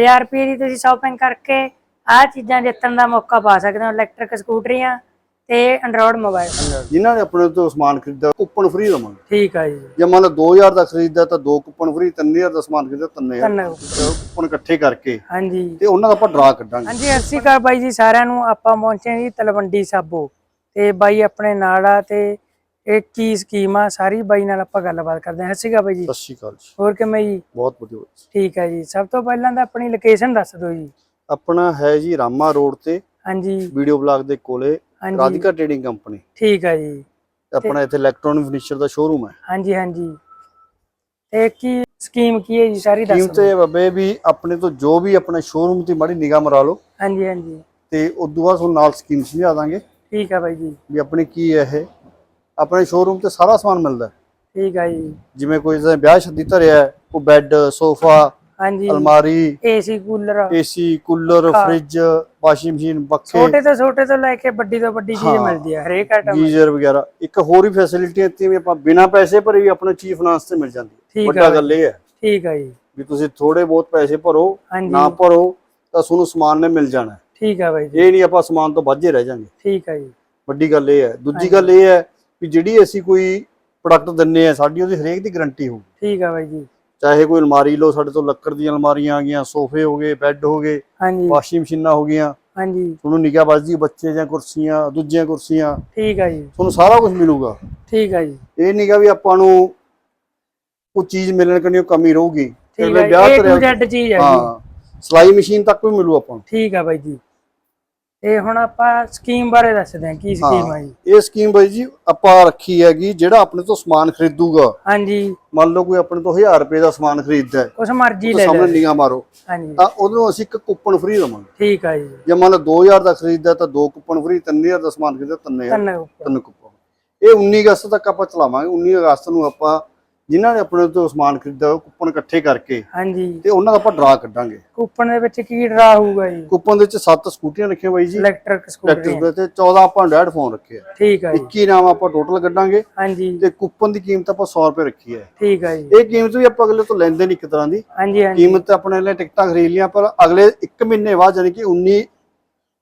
1000 ਰੁਪਏ ਦੀ ਤੁਸੀਂ ਸ਼ਾਪਿੰਗ ਕਰਕੇ ਆਹ ਚੀਜ਼ਾਂ ਜਿੱਤਣ ਦਾ ਮੌਕਾ ਪਾ ਸਕਦੇ ਹੋ ਇਲੈਕਟ੍ਰਿਕ ਸਕੂਟਰੀਆਂ ਤੇ ਐਂਡਰੋਇਡ ਮੋਬਾਈਲ ਜਿਨ੍ਹਾਂ ਨੇ ਆਪਣੇ ਤੋਂ ਸਮਾਨ ਖਰੀਦਿਆ ਕੂਪਨ ਫ੍ਰੀ ਦਵਾਂਗੇ। ਠੀਕ ਆ ਜੀ। ਜੇ ਮੰਨ ਲਓ 2000 ਦਾ ਖਰੀਦਦਾ ਤਾਂ ਦੋ ਕੂਪਨ ਫ੍ਰੀ 3000 ਦਾ ਸਮਾਨ ਖਰੀਦਦਾ 3000 ਧੰਨਵਾਦ ਕੂਪਨ ਇਕੱਠੇ ਕਰਕੇ ਹਾਂਜੀ। ਤੇ ਉਹਨਾਂ ਦਾ ਆਪਾਂ ਡਰਾ ਕੱਢਾਂਗੇ। ਹਾਂਜੀ ਸਤਿ ਸ਼੍ਰੀ ਅਕਾਲ ਬਾਈ ਜੀ ਸਾਰਿਆਂ ਨੂੰ ਆਪਾਂ ਪਹੁੰਚੇ ਜੀ ਤਲਵੰਡੀ ਸਾਬੋ। ਤੇ ਬਾਈ ਆਪਣੇ ਨਾਲ ਆ ਤੇ ਇਹ ਕੀ ਸਕੀਮ ਆ ਸਾਰੀ ਬਾਈ ਨਾਲ ਆਪਾਂ ਗੱਲਬਾਤ ਕਰਦੇ ਹਾਂ। ਅਕਾਲ ਬਾਈ ਜੀ। ਸਤਿ ਸ਼੍ਰੀ ਅਕਾਲ ਜੀ। ਹੋਰ ਕਿਵੇਂ ਜੀ? ਬਹੁਤ ਵਧੀਆ ਜੀ। ਠੀਕ ਹੈ ਜੀ। ਸਭ ਤੋਂ ਪਹਿਲਾਂ ਤਾਂ ਆਪਣੀ ਲੋਕੇਸ਼ਨ ਦੱਸ ਦਿਓ ਜੀ। ਆਪਣਾ ਹੈ ਜੀ ਰਾਮਾ ਰੋਡ ਤੇ ਹਾਂਜੀ। ਵੀਡੀਓ ਬਲਾਗ ਦੇ ਕੋਲੇ ਹਾਂਜੀ। ਰਾਧਿਕਾ ਟ੍ਰੇਡਿੰਗ ਕੰਪਨੀ ਠੀਕ ਹੈ ਜੀ। ਆਪਣਾ ਇੱਥੇ ਇਲੈਕਟ੍ਰੋਨਿਕ ਫਰਨੀਚਰ ਦਾ ਸ਼ੋਰੂਮ ਹੈ। ਹਾਂਜੀ ਹਾਂਜੀ। ਤੇ ਕੀ ਸਕੀਮ ਕੀ ਹੈ ਜੀ ਸਾਰੀ ਦੱਸ ਦਿਓ। ਤੇ ਬੱਬੇ ਵੀ ਆਪਣੇ ਤੋਂ ਜੋ ਵੀ ਆਪਣੇ ਸ਼ੋਰੂਮ ਦੀ ਮਾੜੀ ਨਿਗਾਹ ਮਰਾ ਲਓ। ਹਾਂਜੀ ਹਾਂਜੀ। ਤੇ ਉਸ ਤੋਂ ਬਾਅਦ ਤੁਹਾਨੂੰ ਨਾਲ ਸਕੀਮ ਸਮਝਾ ਦਾਂਗੇ। ਠੀਕ ਹੈ ਬਾਈ ਜੀ। ਵੀ ਆਪਣੀ ਕੀ ਹੈ ਇਹ। ਆਪਣੇ ਸ਼ੋਰੂਮ ਤੇ ਸਾਰਾ ਸਮਾਨ ਮਿਲਦਾ ਹੈ। ਠੀਕ ਹੈ ਜੀ। ਜਿਵੇਂ ਕੋਈ ਜਿਵੇਂ ਵਿਆਹ ਸ਼ਾਦੀ ਧਰਿਆ ਹੈ, ਉਹ ਬੈੱਡ ਸੋਫਾ ਹਾਂਜੀ। ਅਲਮਾਰੀ ਏਸੀ ਕੂਲਰ ਏਸੀ ਕੂਲਰ ਹਾਂ। ਫ੍ਰਿਜ ਵਾਸ਼ਿੰਗ ਮਸ਼ੀਨ ਪੱਖੇ ਛੋਟੇ ਤੋਂ ਛੋਟੇ ਤੋਂ ਲੈ ਕੇ ਵੱਡੀ ਤੋਂ ਵੱਡੀ ਚੀਜ਼ ਹਾਂ। ਮਿਲਦੀ ਹੈ ਹਰੇਕ ਆਈਟਮ ਗੀਜ਼ਰ ਵਗੈਰਾ। ਇੱਕ ਹੋਰ ਵੀ ਫੈਸਿਲਿਟੀ ਇੱਥੇ ਵੀ ਆਪਾਂ ਬਿਨਾਂ ਪੈਸੇ ਭਰੇ ਵੀ ਆਪਣਾ ਚੀਫ ਫਾਈਨਾਂਸ ਤੇ ਮਿਲ ਜਾਂਦੀ ਹੈ। ਠੀਕ ਵੱਡਾ ਹੈ ਗੱਲ ਇਹ ਹੈ। ਠੀਕ ਹੈ ਜੀ। ਵੀ ਤੁਸੀਂ ਥੋੜੇ ਬਹੁਤ ਪੈਸੇ ਭਰੋ ਹਾਂਜੀ। ਨਾ ਭਰੋ ਤਾਂ ਤੁਹਾਨੂੰ ਸਮਾਨ ਨੇ ਮਿਲ ਜਾਣਾ ਹੈ। ਠੀਕ ਹੈ ਬਾਈ ਜੀ। ਇਹ ਨਹੀਂ ਆਪਾਂ ਸਮਾਨ ਤੋਂ ਵਾਝੇ ਰਹਿ ਜਾਾਂਗੇ। ਠੀਕ ਹੈ ਜੀ। ਵੱਡੀ ਗੱਲ ਇਹ ਹੈ। ਦੂਜੀ ਗੱਲ ਇਹ ਹੈ ਵੀ ਜਿਹੜੀ ਅਸੀਂ ਕੋਈ ਪ੍ਰੋਡਕਟ ਦਿੰਨੇ ਆ ਸਾਡੀ ਉਹਦੀ ਹਰੇਕ ਦੀ ਗਾਰੰਟੀ ਹੋਊਗੀ। ਠੀਕ ਹੈ ਬਾਈ ਜੀ। ਚਾਹੇ ਕੋਈ ਅਲਮਾਰੀ ਲਓ ਸਾਡੇ ਤੋਂ ਲੱਕੜ ਦੀਆਂ ਅਲਮਾਰੀਆਂ ਆ ਗਈਆਂ ਸੋਫੇ ਹੋ ਗਏ ਬੈੱਡ ਹੋ ਗਏ ਹਾਂਜੀ। ਵਾਸ਼ਿੰਗ ਮਸ਼ੀਨਾਂ ਹੋ ਗਈਆਂ ਹਾਂਜੀ। ਤੁਹਾਨੂੰ ਨਿਗਾਹ ਵੱਜਦੀ ਬੱਚੇ ਜਾਂ ਕੁਰਸੀਆਂ ਦੂਜੀਆਂ ਕੁਰਸੀਆਂ ਠੀਕ ਹੈ ਜੀ। ਤੁਹਾਨੂੰ ਸਾਰਾ ਕੁਝ ਮਿਲੂਗਾ। ਠੀਕ ਹੈ ਜੀ। ਇਹ ਨਹੀਂਗਾ ਵੀ ਆਪਾਂ ਨੂੰ ਕੋਈ ਚੀਜ਼ ਮਿਲਣ ਕੰਨੀ ਕਮੀ ਰਹੂਗੀ। ਠੀਕ ਹੈ ਵਿਆਹ ਤੇ ਜ਼ੈਡ ਚੀਜ਼ ਹੈ ਜੀ। ਹਾਂ। ਸਲਾਈ ਮਸ਼ੀਨ ਤੱਕ ਵੀ ਮਿਲੂ ਆਪਾਂ ਨੂੰ। ਠੀਕ ਹੈ ਬਾਈ ਜੀ। ਤੇ ਹੁਣ ਆਪਾਂ ਸਕੀਮ ਬਾਰੇ ਦੱਸਦੇ ਹਾਂ ਕੀ ਸਕੀਮ ਹਾਂ। ਜੀ? ਇਹ ਸਕੀਮ ਬਾਈ ਜੀ ਆਪਾਂ ਰੱਖੀ ਹੈਗੀ ਜਿਹੜਾ ਆਪਣੇ ਤੋਂ ਸਮਾਨ ਖਰੀਦੂਗਾ। ਹਾਂਜੀ। ਮੰਨ ਲਓ ਕੋਈ ਆਪਣੇ ਤੋਂ 1000 ਰੁਪਏ ਦਾ ਸਮਾਨ ਖਰੀਦਦਾ ਹੈ ਉਸ ਮਰਜ਼ੀ ਉਹ ਲੈ ਸਾਹਮਣੇ ਲੈ ਨਿਗਾਹ ਮਾਰੋ। ਹਾਂਜੀ। ਤਾਂ ਉਹਨੂੰ ਅਸੀਂ ਇੱਕ ਕੂਪਨ ਫ੍ਰੀ ਦਵਾਂਗੇ। ਠੀਕ ਹੈ ਜੀ। ਜੇ ਮੰਨ ਲਓ 2000 ਦਾ ਖਰੀਦਦਾ ਤਾਂ ਦੋ ਕੂਪਨ ਫ੍ਰੀ 3000 ਦਾ ਸਮਾਨ ਖਰੀਦਦਾ 3000 ਧੰਨਵਾਦ ਤਿੰਨ ਕੂਪਨ ਇਹ 19 ਅਗਸਤ ਤੱਕ ਆਪਾਂ ਚਲਾਵਾਂਗੇ 19 ਅਗਸਤ ਨੂੰ ਆਪਾਂ ਜਿਨ੍ਹਾਂ ਨੇ ਆਪਣੇ ਤੋਂ ਸਮਾਨ ਖਰੀਦਿਆ ਉਹ ਕੂਪਨ ਇਕੱਠੇ ਕਰਕੇ ਹਾਂਜੀ। ਤੇ ਉਹਨਾਂ ਦਾ ਆਪਾਂ ਡਰਾ ਕੱਢਾਂਗੇ। ਕੂਪਨ ਦੇ ਵਿੱਚ ਕੀ ਡਰਾ ਹੋਊਗਾ ਜੀ? ਕੂਪਨ ਦੇ ਵਿੱਚ 7 ਸਕੂਟੀਆਂ ਰੱਖੀਆਂ ਬਾਈ ਜੀ। ਇਲੈਕਟ੍ਰਿਕ ਸਕੂਟਰੀ ਤੇ 14 ਆਪਾਂ ਡੈਡ ਫੋਨ ਰੱਖੇ ਆ। ਠੀਕ ਹੈ ਜੀ। 21 ਨਾਮ ਆਪਾਂ ਟੋਟਲ ਕੱਢਾਂਗੇ। ਹਾਂਜੀ। ਤੇ ਕੂਪਨ ਦੀ ਕੀਮਤ ਆਪਾਂ 100 ਰੁਪਏ ਰੱਖੀ ਹੈ ਠੀਕ ਹੈ ਜੀ। ਇਹ ਕੀਮਤ ਵੀ ਆਪਾਂ ਅਗਲੇ ਤੋਂ ਲੈਂਦੇ ਨਹੀਂ ਇੱਕ ਤਰ੍ਹਾਂ ਦੀ। ਹਾਂਜੀ ਹਾਂਜੀ। ਕੀਮਤ ਆਪਣੇ ਲਈ ਟਿਕਟਾਂ ਖਰੀਦ ਲੀਆਂ ਪਰ ਅਗਲੇ 1 ਮਹੀਨੇ ਬਾਅਦ ਯਾਨੀ ਕਿ 19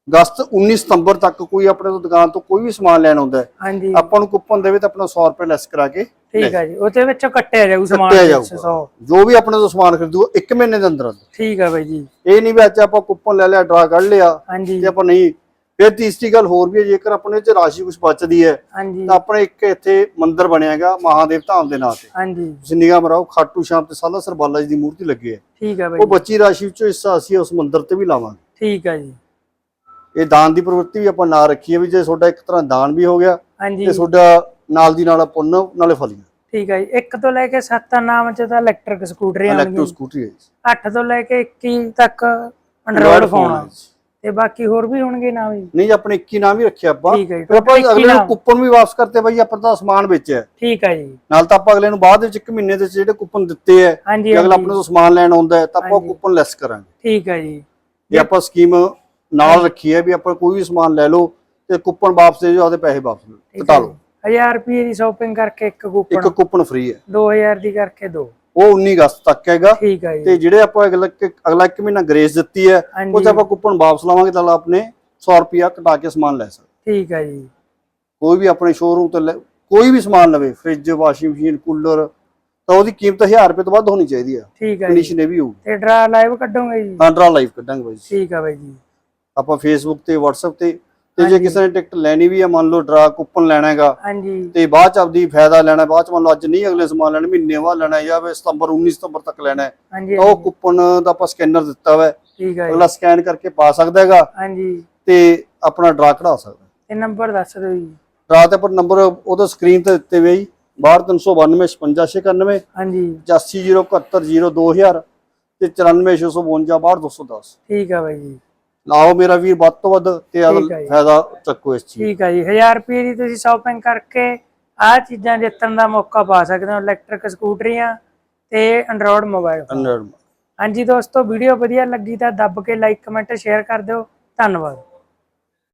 ਅਗਸਤ 19 ਸਤੰਬਰ ਤੱਕ ਕੋਈ ਆਪਣੇ ਤੋਂ ਦੁਕਾਨ ਤੋਂ ਕੋਈ ਵੀ ਸਮਾਨ ਲੈਣ ਆਉਂਦਾ ਹੈ। ਹਾਂਜੀ। ਆਪਾਂ ਨੂੰ ਕੂਪਨ ਦੇਵੇ ਤਾਂ ਆਪਣਾ 100 ਰੁਪਏ ਲੈਸ ਕਰਾ ਕੇ ਠੀਕ ਹੈ ਜੀ ਉਹਦੇ ਵਿੱਚੋਂ ਕੱਟਿਆ ਜਾਊ ਸਮਾਨ ਕੱਟਿਆ ਜਾਊਗਾ। 100 ਜੋ ਵੀ ਆਪਣੇ ਤੋਂ ਸਮਾਨ ਖਰੀਦੂਗਾ 1 ਮਹੀਨੇ ਦੇ ਅੰਦਰ ਅੰਦਰ ਠੀਕ ਹੈ ਬਾਈ ਜੀ। ਇਹ ਨਹੀਂ ਵੀ ਅੱਜ ਆਪਾਂ ਕੂਪਨ ਲੈ ਲਿਆ ਡਰਾ ਕੱਢ ਲਿਆ ਹਾਂਜੀ। ਤੇ ਆਪਾਂ ਨਹੀਂ ਫਿਰ ਤੀਸਰੀ ਗੱਲ ਹੋਰ ਵੀ ਹੈ ਜੇਕਰ ਆਪਣੇ ਚ ਰਾਸ਼ੀ ਕੁਝ ਬਚਦੀ ਹੈ ਤਾਂ ਆਪਣੇ ਇੱਕ ਇੱਥੇ ਮੰਦਿਰ ਬਣਿਆ ਹੈਗਾ ਮਹਾਦੇਵ ਧਾਮ ਦੇ ਨਾਂ ਤੇ। ਹਾਂਜੀ। ਤੁਸੀਂ ਨਿਗਾਹ ਮਰਾਓ ਖਾਟੂ ਸ਼ਾਮ ਤੇ ਸਾਲਾ ਸਰ ਬਾਲਾ ਜੀ ਦੀ ਮੂਰਤੀ ਲੱਗੀ ਹੈ। ਠੀਕ ਹੈ ਬਾਈ ਉਹ ਬੱਚੀ ਰਾਸ਼ੀ ਵਿੱਚੋਂ ਹਿੱਸਾ ਅਸੀਂ ਉਸ ਮੰਦਿਰ ਤੇ ਵੀ ਲਾਵਾਂਗੇ। ਠੀਕ ਹੈ ਜੀ। ਇਹ ਦਾਨ ਦੀ ਪ੍ਰਵೃತ್ತಿ ਵੀ ਆਪਾਂ ਨਾ ਰੱਖੀ ਹੈ ਵੀ ਜੇ ਤੁਹਾਡਾ ਇੱਕ ਤਰ੍ਹਾਂ ਦਾਨ ਵੀ ਹੋ ਗਿਆ ਤੇ ਤੁਹਾਡਾ ਨਾਲ ਦੀ ਨਾਲ ਪੁੰਨ ਨਾਲੇ ਫਲੀਆਂ ਠੀਕ ਹੈ ਜੀ। ਇੱਕ ਤੋਂ ਲੈ ਕੇ 7 ਨਾਮ ਚ ਤਾਂ ਇਲੈਕਟ੍ਰਿਕ ਸਕੂਟਰੀ ਇਲੈਕਟ੍ਰੋ ਆਉਣਗੀਆਂ। ਸਕੂਟਰੀ ਹੈ 8 ਤੋਂ ਲੈ ਕੇ 21 ਤੱਕ ਐਂਡਰੋਇਡ ਫੋਨ ਆ। ਤੇ ਬਾਕੀ ਹੋਰ ਵੀ ਹੋਣਗੇ ਨਾਮ ਜੀ ਨਹੀਂ ਆਪਣੇ 21 ਨਾਮ ਹੀ ਰੱਖਿਆ ਆਪਾਂ। ਠੀਕ ਹੈ ਜੀ, ਫਿਰ ਆਪਾਂ total 21 ਅਗਲੇ ਨੂੰ। ਕੂਪਨ ਵੀ ਵਾਪਸ ਕਰਤੇ ਬਾਈ ਆਪਾਂ ਤਾਂ ਸਮਾਨ ਵੇਚਿਆ ਠੀਕ ਹੈ ਜੀ। ਨਾਲ ਤਾਂ ਆਪਾਂ ਅਗਲੇ ਨੂੰ ਬਾਅਦ ਵਿੱਚ ਇੱਕ ਮਹੀਨੇ ਦੇ ਜਿਹੜੇ ਕੂਪਨ ਦਿੱਤੇ ਹਾਂਜੀ ਜੇ ਅਗਲਾ ਆਪਣੇ ਤੋਂ ਸਮਾਨ ਲੈਣ ਆਉਂਦਾ ਤਾਂ ਆਪਾਂ। ਕੂਪਨ ਲੈਸ ਕਰਾਂਗੇ। ਠੀਕ ਹੈ ਜੀ। ਜੇ ਆਪਾਂ ਸਕੀਮ ਨਾਲ ਰੱਖੀ ਹੈ ਵੀ ਆਪਾਂ ਕੋਈ ਵੀ ਸਮਾਨ ਲੈ ਲਓ ਤੇ ਕੂਪਨ ਵਾਪਸ ਦੇ ਜੋ ਆਪਦੇ ਪੈਸੇ ਵਾਪਸ ਕਟਾ ਲਓ। 1000 ਰੁਪਏ ਦੀ ਸ਼ਾਪਿੰਗ ਕਰਕੇ ਇੱਕ ਇੱਕ ਕੂਪਨ ਕੂਪਨ ਫ੍ਰੀ ਹੈ 2000 ਦੀ ਕਰਕੇ ਦੋ। ਉਹ 19 ਅਗਸਤ ਤੱਕ ਹੈਗਾ। ਠੀਕ ਹੈ ਜੀ। ਤੇ ਜਿਹੜੇ ਆਪਾਂ ਅਗਲਾ ਅਗਲਾ ਇੱਕ ਮਹੀਨਾ ਗ੍ਰੇਸ ਦਿੱਤੀ ਹੈ ਹਾਂਜੀ। ਉਹ 'ਚ ਆਪਾਂ ਕੂਪਨ ਵਾਪਸ ਲਾਵਾਂਗੇ ਤਾਂ ਆਪਣੇ 100 ਰੁਪਿਆ ਕਟਾ ਕੇ ਸਮਾਨ ਲੈ ਸਕਦੇ। ਠੀਕ ਹੈ ਜੀ। ਕੋਈ ਵੀ ਆਪਣੇ ਸ਼ੋਰੂਮ ਤੋਂ ਲੈ- ਕੋਈ ਵੀ ਸਮਾਨ ਲਵੇ ਫ੍ਰਿਜ ਵਾਸ਼ਿੰਗ ਮਸ਼ੀਨ ਕੂਲਰ ਤਾਂ ਉਹਦੀ ਕੀਮਤ 1000 ਰੁਪਏ ਤੋਂ ਵੱਧ ਹੋਣੀ ਚਾਹੀਦੀ ਹੈ। ਠੀਕ ਹੈ ਜੀ। ਕੰਡੀਸ਼ਨ ਇਹ ਵੀ ਹੋਊਗੀ। ਤੇ ਡਰਾ ਲਾਈਵ ਕੱਢੋਗੇ ਜੀ? ਆਂਡਰਾ ਲਾਈਵ ਕੱਢਾਂਗੇ ਬਾਈ ਜੀ। ਠੀਕ ਹੈ ਬਾਈ ਜੀ। ਆਪਾਂ ਫੇਸਬੁੱਕ ਤੇ WhatsApp ਤੇ ਤੇ ਜੇ। ਕਿਸੇ ਨੇ ਟਿਕਟ ਲੈਣੀ ਵੀ ਹੈ ਮੰਨ ਲਓ ਡਰਾ ਕੂਪਨ ਲੈਣਾ ਹੈਗਾ ਹਾਂਜੀ। ਤੇ ਬਾਅਦ ਚ ਆਪਦੀ ਫਾਇਦਾ ਲੈਣਾ ਬਾਅਦ ਚ ਮੰਨ ਲਓ ਅੱਜ ਨਹੀਂ ਅਗਲੇ ਸਮਾਨ ਲੈਣਾ ਮਹੀਨੇ ਬਾਅਦ ਲੈਣਾ ਜਾਂ ਫਿਰ ਸਤੰਬਰ 19 ਸਤੰਬਰ ਤੱਕ ਲੈਣਾ ਹੈ ਹਾਂਜੀ ਤਾਂ ਉਹ ਕੂਪਨ ਦਾ ਆਪਾਂ ਸਕੈਨਰ ਦਿੱਤਾ ਹੋਇਆ ਠੀਕ ਹੈ ਅਗਲਾ ਸਕੈਨ ਕਰਕੇ ਪਾ ਸਕਦਾ ਹੈਗਾ ਹਾਂਜੀ। ਤੇ ਆਪਣਾ ਡਰਾ ਕਢਾ ਸਕਦਾ ਤੇ ਨੰਬਰ ਦੱਸ ਦਿਓ ਜੀ। ਡਰਾ ਤੇ ਪਰ ਨੰਬਰ ਉਹਦਾ ਸਕਰੀਨ ਤੇ ਦਿੱਤੇ ਹੋਏ ਜੀ 12392 5691 ਹਾਂਜੀ। 8507102000 ਤੇ 946552 ਠੀਕ ਹੈ ਬਾਈ ਜੀ। ਲਾਓ ਮੇਰਾ ਵੀਰ ਵੱਧ ਤੋਂ ਵੱਧ ਤੇ ਠੀਕ ਹੈ ਜੀ। ਫਾਇਦਾ ਚੱਕੋ ਇਸ ਚੀਜ਼ ਠੀਕ ਹੈ ਜੀ 1000 ਰੁਪਏ ਦੀ ਤੁਸੀਂ ਸ਼ਾਪਿੰਗ ਕਰਕੇ ਆਹ ਚੀਜ਼ਾਂ ਜਿੱਤਣ ਦਾ ਮੌਕਾ ਪਾ ਸਕਦੇ ਹੋ ਇਲੈਕਟ੍ਰਿਕ ਸਕੂਟਰੀਆਂ ਤੇ ਐਂਡਰੋਇਡ ਮੋਬਾਈਲ ਅੰਡਰ ਹਾਂਜੀ ਦੋਸਤੋ ਵੀਡੀਓ ਵਧੀਆ ਲੱਗੀ ਤਾਂ ਦੱਬ ਕੇ ਲਾਈਕ ਕਮੈਂਟ ਸ਼ੇਅਰ ਕਰ ਦਿਓ। ਧੰਨਵਾਦ।